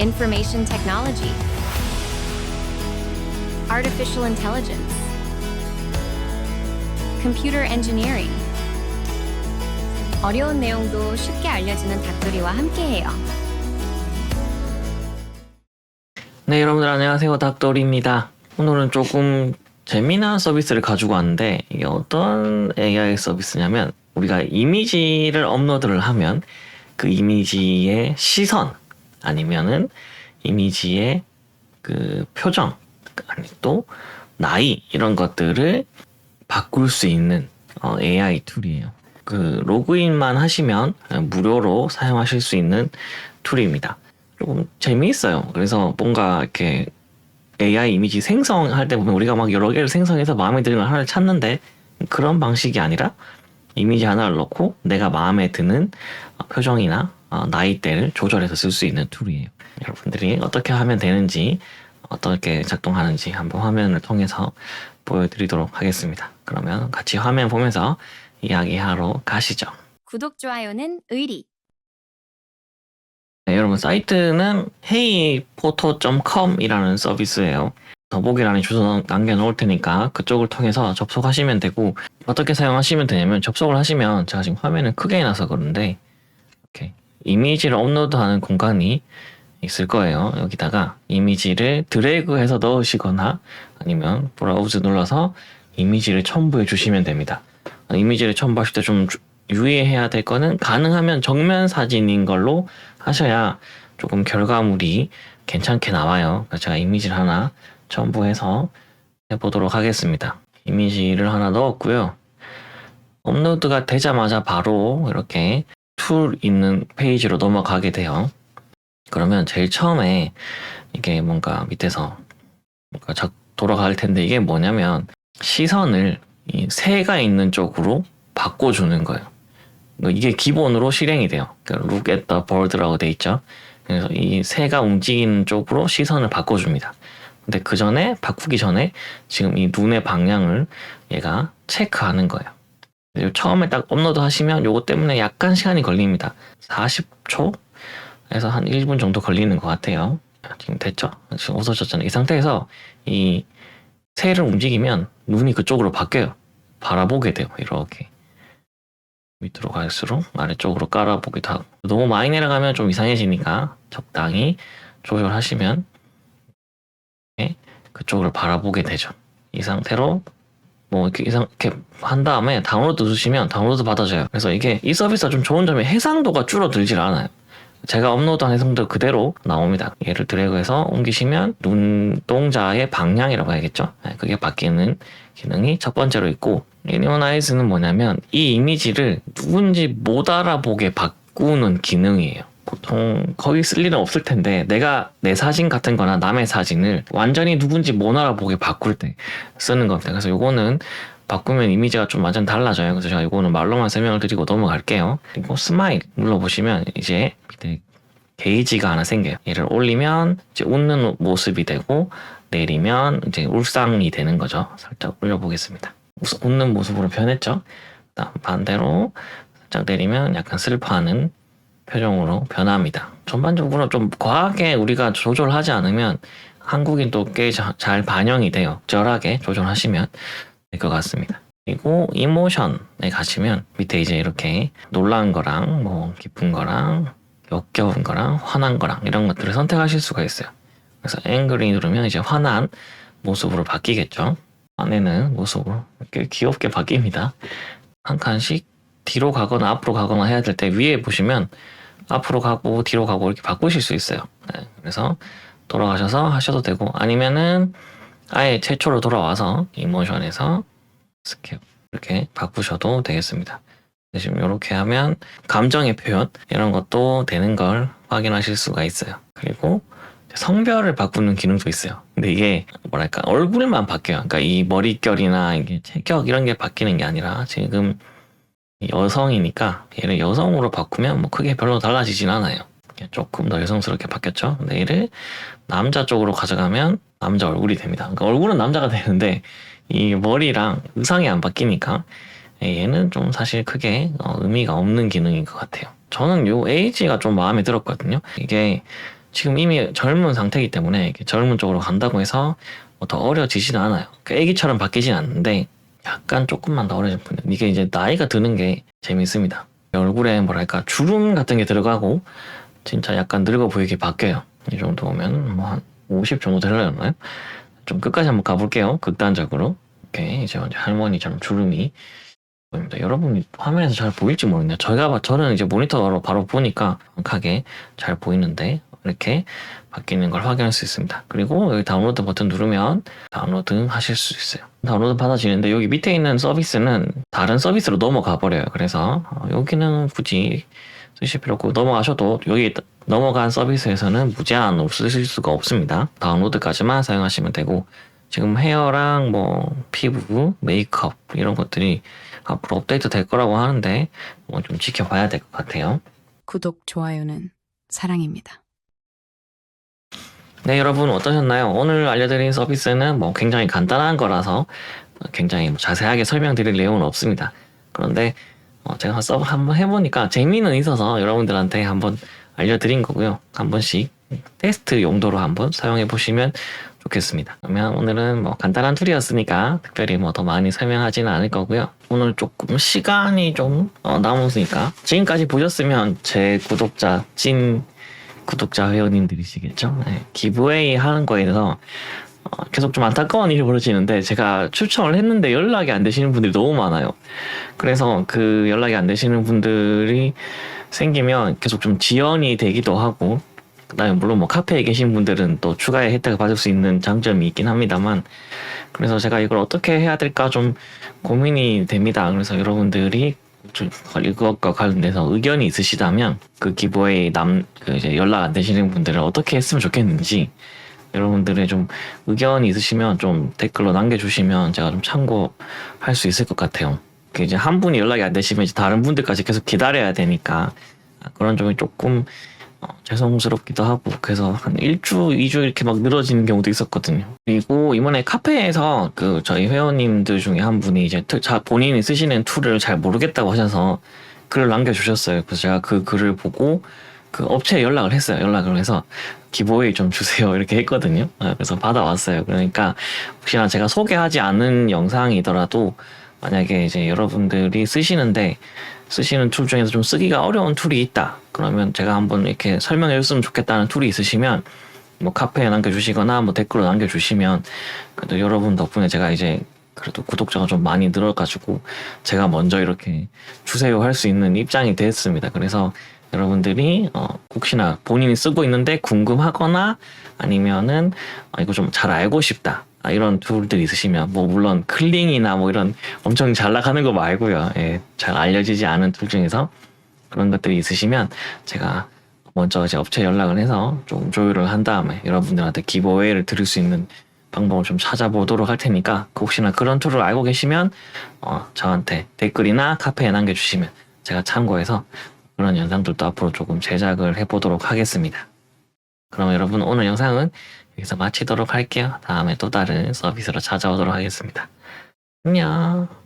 information technology, artificial intelligence, computer engineering. 어려운 내용도 쉽게 알려주는 닥터리와 함께해요. 네, 여러분들 안녕하세요. 닥돌입니다. 오늘은 조금 재미난 서비스를 가지고 왔는데 이게 어떤 AI 서비스냐면 우리가 이미지를 업로드를 하면 그 이미지의 시선 아니면은 이미지의 그 표정 아니 또 나이 이런 것들을 바꿀 수 있는 어, AI 툴이에요. 그 로그인만 하시면 무료로 사용하실 수 있는 툴입니다. 조금 재미있어요. 그래서 뭔가 이렇게 AI 이미지 생성할 때 보면 우리가 막 여러 개를 생성해서 마음에 드는 걸 하나를 찾는데 그런 방식이 아니라 이미지 하나를 넣고 내가 마음에 드는 어, 표정이나 어, 나이대를 조절해서 쓸 수 있는 툴이에요. 여러분들이 어떻게 하면 되는지 어떻게 작동하는지 한번 화면을 통해서 보여드리도록 하겠습니다. 그러면 같이 화면 보면서 이야기하러 가시죠. 구독, 좋아요는 의리. 네, 여러분 사이트는 heyphoto.com이라는 서비스예요. 더보기란에 주소 남겨놓을 테니까 그쪽을 통해서 접속하시면 되고 어떻게 사용하시면 되냐면 접속을 하시면 제가 지금 화면을 크게 해놔서 그런데 이렇게 이미지를 업로드하는 공간이 있을 거예요. 여기다가 이미지를 드래그해서 넣으시거나 아니면 브라우즈 눌러서 이미지를 첨부해 주시면 됩니다. 이미지를 첨부하실 때 좀 유의해야 될 거는 가능하면 정면 사진인 걸로 하셔야 조금 결과물이 괜찮게 나와요. 제가 이미지를 하나 첨부해서 해보도록 하겠습니다. 이미지를 하나 넣었고요. 업로드가 되자마자 바로 이렇게 툴 있는 페이지로 넘어가게 돼요. 그러면 제일 처음에 이게 뭔가 밑에서 뭔가 작 돌아갈 텐데 이게 뭐냐면 시선을 이 새가 있는 쪽으로 바꿔주는 거예요. 이게 기본으로 실행이 돼요. 그러니까 look at the bird라고 돼 있죠. 그래서 이 새가 움직이는 쪽으로 시선을 바꿔줍니다. 근데 그 전에 바꾸기 전에 지금 이 눈의 방향을 얘가 체크하는 거예요. 처음에 딱 업로드 하시면 요거 때문에 약간 시간이 걸립니다. 40초에서 한 1분 정도 걸리는 것 같아요. 지금 됐죠? 지금 없어졌잖아요. 이 상태에서 이 새를 움직이면 눈이 그쪽으로 바뀌어요. 바라보게 돼요. 이렇게. 밑으로 갈수록 아래쪽으로 깔아보기도 하고 너무 많이 내려가면 좀 이상해지니까 적당히 조절하시면 이렇게 그쪽을 바라보게 되죠. 이 상태로 뭐 이렇게 이상 이렇게 한 다음에 다운로드 누르시면 다운로드 받아져요. 그래서 이게 이 서비스가 좀 좋은 점이 해상도가 줄어들질 않아요. 제가 업로드한 해상도 그대로 나옵니다. 얘를 드래그해서 옮기시면 눈동자의 방향이라고 해야겠죠. 네, 그게 바뀌는 기능이 첫 번째로 있고 애니머나이즈는 뭐냐면 이 이미지를 누군지 못 알아보게 바꾸는 기능이에요. 보통 거의 쓸 일은 없을 텐데 내가 내 사진 같은 거나 남의 사진을 완전히 누군지 못 알아보게 바꿀 때 쓰는 겁니다. 그래서 요거는 바꾸면 이미지가 좀 완전 달라져요. 그래서 제가 이거는 말로만 설명을 드리고 넘어갈게요. 그리고 스마일 눌러보시면 이제 밑에 게이지가 하나 생겨요. 얘를 올리면 이제 웃는 모습이 되고 내리면 이제 울상이 되는 거죠. 살짝 올려보겠습니다. 웃- 웃는 모습으로 변했죠. 반대로 살짝 내리면 약간 슬퍼하는 표정으로 변합니다. 전반적으로 좀 과하게 우리가 조절하지 않으면 한국인 도 꽤 잘 반영이 돼요. 적절하게 조절하시면 될 것 같습니다. 그리고 이모션에 가시면 밑에 이제 이렇게 놀란 거랑 뭐 기쁜 거랑 역겨운 거랑 화난 거랑 이런 것들을 선택하실 수가 있어요. 그래서 앵글이 누르면 이제 화난 모습으로 바뀌겠죠. 화내는 모습으로 이렇게 귀엽게 바뀝니다. 한 칸씩 뒤로 가거나 앞으로 가거나 해야 될 때 위에 보시면 앞으로 가고 뒤로 가고 이렇게 바꾸실 수 있어요. 네, 그래서 돌아가셔서 하셔도 되고 아니면은 아예 최초로 돌아와서 이모션에서 스케일 이렇게 바꾸셔도 되겠습니다. 지금 이렇게 하면 감정의 표현 이런 것도 되는 걸 확인하실 수가 있어요. 그리고 성별을 바꾸는 기능도 있어요. 근데 이게 뭐랄까 얼굴만 바뀌어요. 그러니까 이 머릿결이나 이게 체격 이런 게 바뀌는 게 아니라 지금 여성이니까 얘를 여성으로 바꾸면 뭐 크게 별로 달라지진 않아요. 조금 더 여성스럽게 바뀌었죠. 근데 얘를 남자 쪽으로 가져가면 남자 얼굴이 됩니다. 그러니까 얼굴은 남자가 되는데 이 머리랑 의상이 안 바뀌니까 얘는 좀 사실 크게 어, 의미가 없는 기능인 것 같아요. 저는 요 에이지가 좀 마음에 들었거든요. 이게 지금 이미 젊은 상태이기 때문에 젊은 쪽으로 간다고 해서 뭐더 어려지지는 않아요. 그 애기처럼 바뀌진 않는데 약간 조금만 더 어려질 뿐이에요. 이게 이제 나이가 드는 게 재밌습니다. 얼굴에 뭐랄까 주름 같은 게 들어가고 진짜 약간 늙어 보이게 바뀌어요. 이 정도 오면 뭐 한 50 정도 되려나요? 좀 끝까지 한번 가볼게요. 극단적으로. 이렇게 이제 할머니처럼 주름이 보입니다. 여러분이 화면에서 잘 보일지 모르겠네요. 저희가 봐- 저는 이제 모니터로 바로 보니까 정확하게 잘 보이는데 이렇게 바뀌는 걸 확인할 수 있습니다. 그리고 여기 다운로드 버튼 누르면 다운로드 하실 수 있어요. 다운로드 받아지는데 여기 밑에 있는 서비스는 다른 서비스로 넘어가 버려요. 그래서 어, 여기는 굳이 쓰실 필요 없고 넘어가셔도 여기 넘어간 서비스에서는 무제한으로 쓰실 수가 없습니다. 다운로드까지만 사용하시면 되고 지금 헤어랑 뭐 피부, 메이크업 이런 것들이 앞으로 업데이트 될 거라고 하는데 뭐 좀 지켜봐야 될 것 같아요. 구독, 좋아요는 사랑입니다. 네, 여러분 어떠셨나요? 오늘 알려드린 서비스는 뭐 굉장히 간단한 거라서 굉장히 뭐 자세하게 설명드릴 내용은 없습니다. 그런데 어, 제가 서 한번 해보니까 재미는 있어서 여러분들한테 한번 알려드린 거고요. 한 번씩 테스트 용도로 한번 사용해 보시면 좋겠습니다. 그러면 오늘은 뭐 간단한 툴이었으니까 특별히 뭐 더 많이 설명하지는 않을 거고요. 오늘 조금 시간이 좀 어, 남았으니까 지금까지 보셨으면 제 구독자 찐 구독자 회원님들이시겠죠? 네, 기부웨이 하는 거에 대해서 어, 계속 좀 안타까운 일이 벌어지는데 제가 추천을 했는데 연락이 안 되시는 분들이 너무 많아요. 그래서 그 연락이 안 되시는 분들이 생기면 계속 좀 지연이 되기도 하고 그다음에 물론 뭐 카페에 계신 분들은 또 추가의 혜택을 받을 수 있는 장점이 있긴 합니다만 그래서 제가 이걸 어떻게 해야 될까 좀 고민이 됩니다. 그래서 여러분들이 좀 이것과 관련돼서 의견이 있으시다면 그 기부에 남, 그 이제 연락 안 되시는 분들은 어떻게 했으면 좋겠는지 여러분들의 좀 의견이 있으시면 좀 댓글로 남겨주시면 제가 좀 참고할 수 있을 것 같아요. 그 이제 한 분이 연락이 안 되시면 이제 다른 분들까지 계속 기다려야 되니까 그런 점이 조금 어, 죄송스럽기도 하고 그래서 한 1주, 2주 이렇게 막 늘어지는 경우도 있었거든요. 그리고 이번에 카페에서 그 저희 회원님들 중에 한 분이 이제 트- 자 본인이 쓰시는 툴을 잘 모르겠다고 하셔서 글을 남겨주셨어요. 그래서 제가 그 글을 보고 그 업체에 연락을 했어요. 연락을 해서 기부에 좀 주세요 이렇게 했거든요. 아, 그래서 받아왔어요. 그러니까 혹시나 제가 소개하지 않은 영상이더라도 만약에 이제 여러분들이 쓰시는데 쓰시는 툴 중에서 좀 쓰기가 어려운 툴이 있다. 그러면 제가 한번 이렇게 설명해 줬으면 좋겠다는 툴이 있으시면 뭐 카페에 남겨주시거나 뭐 댓글로 남겨주시면 그래도 여러분 덕분에 제가 이제 그래도 구독자가 좀 많이 늘어가지고 제가 먼저 이렇게 주세요 할 수 있는 입장이 됐습니다. 그래서 여러분들이 어 혹시나 본인이 쓰고 있는데 궁금하거나 아니면은 아, 이거 좀 잘 알고 싶다. 아, 이런 툴들이 있으시면 뭐 물론 클링이나 뭐 이런 엄청 잘 나가는 거 말고요. 예, 잘 알려지지 않은 툴 중에서 그런 것들이 있으시면 제가 먼저 이제 업체 연락을 해서 좀 조율을 한 다음에 여러분들한테 기부웨이를 드릴 수 있는 방법을 좀 찾아보도록 할 테니까 그 혹시나 그런 툴을 알고 계시면 어, 저한테 댓글이나 카페에 남겨주시면 제가 참고해서 그런 영상들도 앞으로 조금 제작을 해보도록 하겠습니다. 그럼 여러분 오늘 영상은 여기서 마치도록 할게요. 다음에 또 다른 서비스로 찾아오도록 하겠습니다. 안녕.